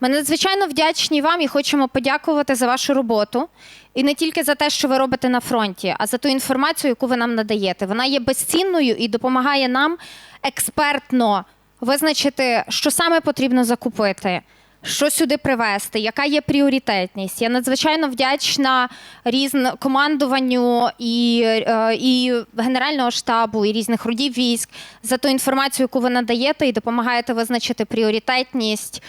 Ми надзвичайно вдячні вам і хочемо подякувати за вашу роботу. І не тільки за те, що ви робите на фронті, а за ту інформацію, яку ви нам надаєте. Вона є безцінною і допомагає нам експертно визначити, що саме потрібно закупити, що сюди привезти, яка є пріоритетність. Я надзвичайно вдячна різн командуванню і, е, і Генерального штабу, і різних родів військ за ту інформацію, яку ви надаєте, і допомагаєте визначити пріоритетність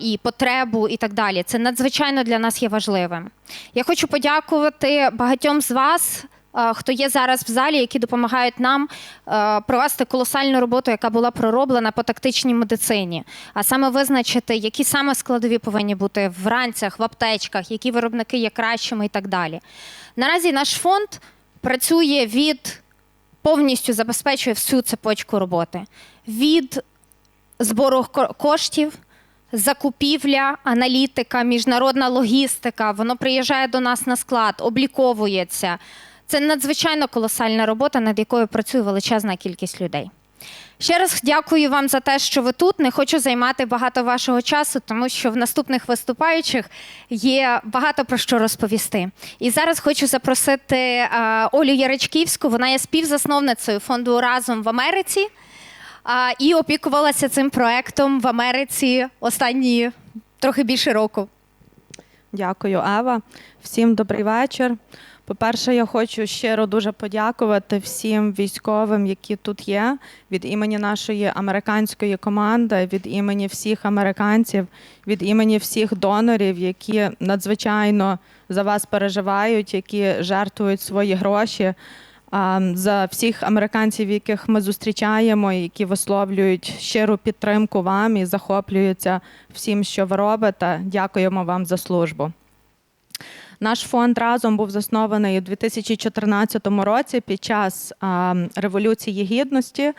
і потребу, і так далі. Це надзвичайно для нас є важливим. Я хочу подякувати багатьом з вас. Е, Хто є зараз в залі, які допомагають нам е, провести колосальну роботу, яка була пророблена по тактичній медицині, а саме визначити, які саме складові повинні бути в ранцях, в аптечках, які виробники є кращими і так далі. Наразі наш фонд працює від повністю забезпечує всю цепочку роботи від збору коштів, закупівля, аналітика, міжнародна логістика. Воно приїжджає до нас на склад, обліковується. Це надзвичайно колосальна робота, над якою працює величезна кількість людей. Ще раз дякую вам за те, що ви тут. Не хочу займати багато вашого часу, тому що в наступних виступаючих є багато про що розповісти. І зараз хочу запросити Олю Яричківську. Вона є співзасновницею фонду Разом в Америці і опікувалася цим проектом в Америці останні трохи більше року. Дякую, Ева. Всім добрий вечір. По-перше, я хочу щиро дуже подякувати всім військовим, які тут є, від імені нашої американської команди, від імені всіх американців, від імені всіх донорів, які надзвичайно за вас переживають, які жертвують свої гроші. За всіх американців, яких ми зустрічаємо, які висловлюють щиру підтримку вам і захоплюються всім, що ви робите. Дякуємо вам за службу. Наш фонд разом був заснований у 2014 році під час Революції Гідності,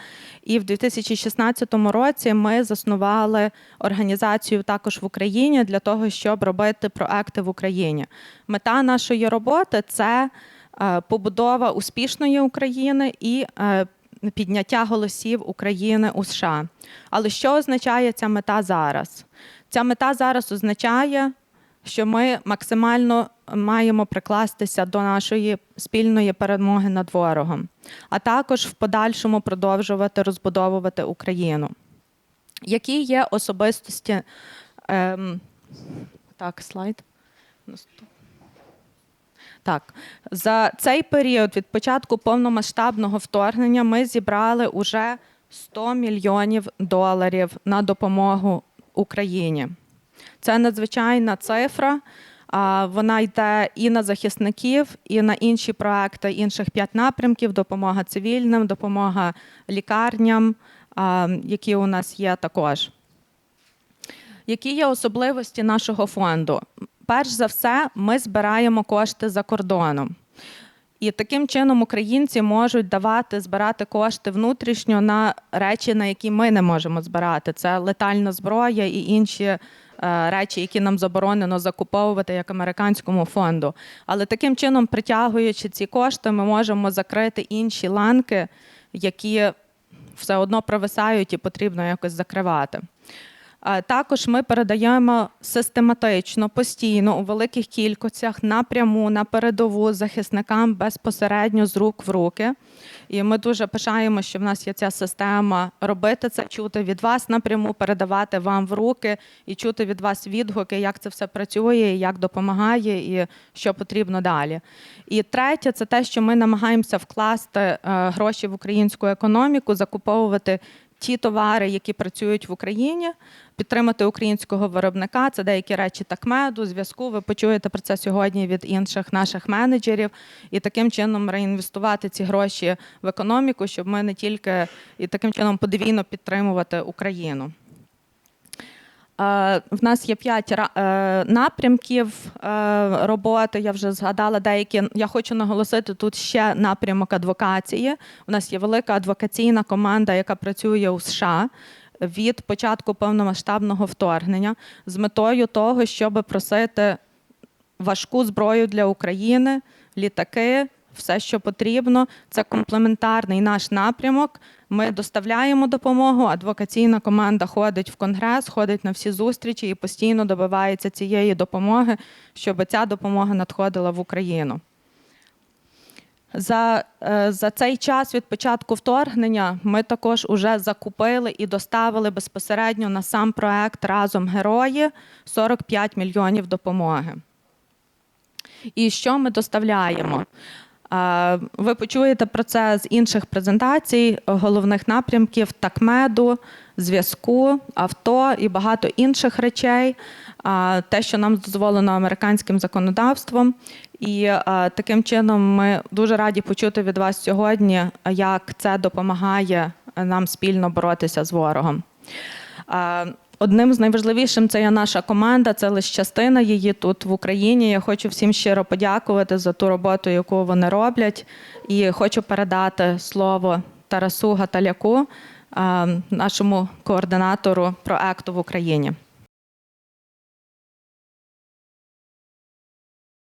і в 2016 році ми заснували організацію також в Україні для того, щоб робити проекти в Україні. Мета нашої роботи це е, побудова успішної України і е, підняття голосів України у США. Але що означає ця мета зараз? Ця мета зараз означає, що ми максимально маємо прикластися до нашої спільної перемоги над ворогом, а також в подальшому продовжувати розбудовувати Україну. Які є особистості? Ем, так, слайд. Так, за цей період від початку повномасштабного вторгнення ми зібрали уже 100 мільйонів доларів на допомогу Україні. Це надзвичайна цифра. Вона йде і на захисників, і на інші проекти інших п'ять напрямків: допомога цивільним, допомога лікарням, які у нас є також. Які є особливості нашого фонду? Перш за все, ми збираємо кошти за кордоном. І таким чином українці можуть давати збирати кошти внутрішньо на речі, на які ми не можемо збирати. Це летальна зброя і інші речі, які нам заборонено закуповувати як американському фонду. Але таким чином, притягуючи ці кошти, ми можемо закрити інші ланки, які все одно провисають і потрібно якось закривати. Також ми передаємо систематично, постійно у великих кількостях напряму на передову захисникам безпосередньо з рук в руки. І ми дуже пишаємо, що в нас є ця система робити це, чути від вас напряму, передавати вам в руки і чути від вас відгуки, як це все працює, як допомагає, і що потрібно далі. І третє, це те, що ми намагаємося вкласти е, гроші в українську економіку, закуповувати ті товари, які працюють в Україні, підтримати українського виробника. Це деякі речі так меду, зв'язку. Ви почуєте про це сьогодні від інших наших менеджерів, і таким чином реінвестувати ці гроші в економіку, щоб ми не тільки і таким чином подвійно підтримувати Україну. В нас є п'ять е, напрямків е, роботи. Я вже згадала деякі. Я хочу наголосити тут ще напрямок адвокації. У нас є велика адвокаційна команда, яка працює у США від початку повномасштабного вторгнення з метою того, щоб просити важку зброю для України, літаки, все, що потрібно. Це комплементарний наш напрямок. Ми доставляємо допомогу. Адвокаційна команда ходить в конгрес, ходить на всі зустрічі і постійно добивається цієї допомоги, щоб ця допомога надходила в Україну. За, е, за цей час від початку вторгнення ми також уже закупили і доставили безпосередньо на сам проект разом герої 45 мільйонів допомоги. І що ми доставляємо? Ви почуєте про це з інших презентацій, головних напрямків такмеду, зв'язку, авто і багато інших речей. Те, що нам дозволено американським законодавством. І таким чином ми дуже раді почути від вас сьогодні, як це допомагає нам спільно боротися з ворогом. Одним з найважливішим це є наша команда, це лише частина її тут в Україні. Я хочу всім щиро подякувати за ту роботу, яку вони роблять. І хочу передати слово Тарасу Гаталяку, нашому координатору проекту в Україні.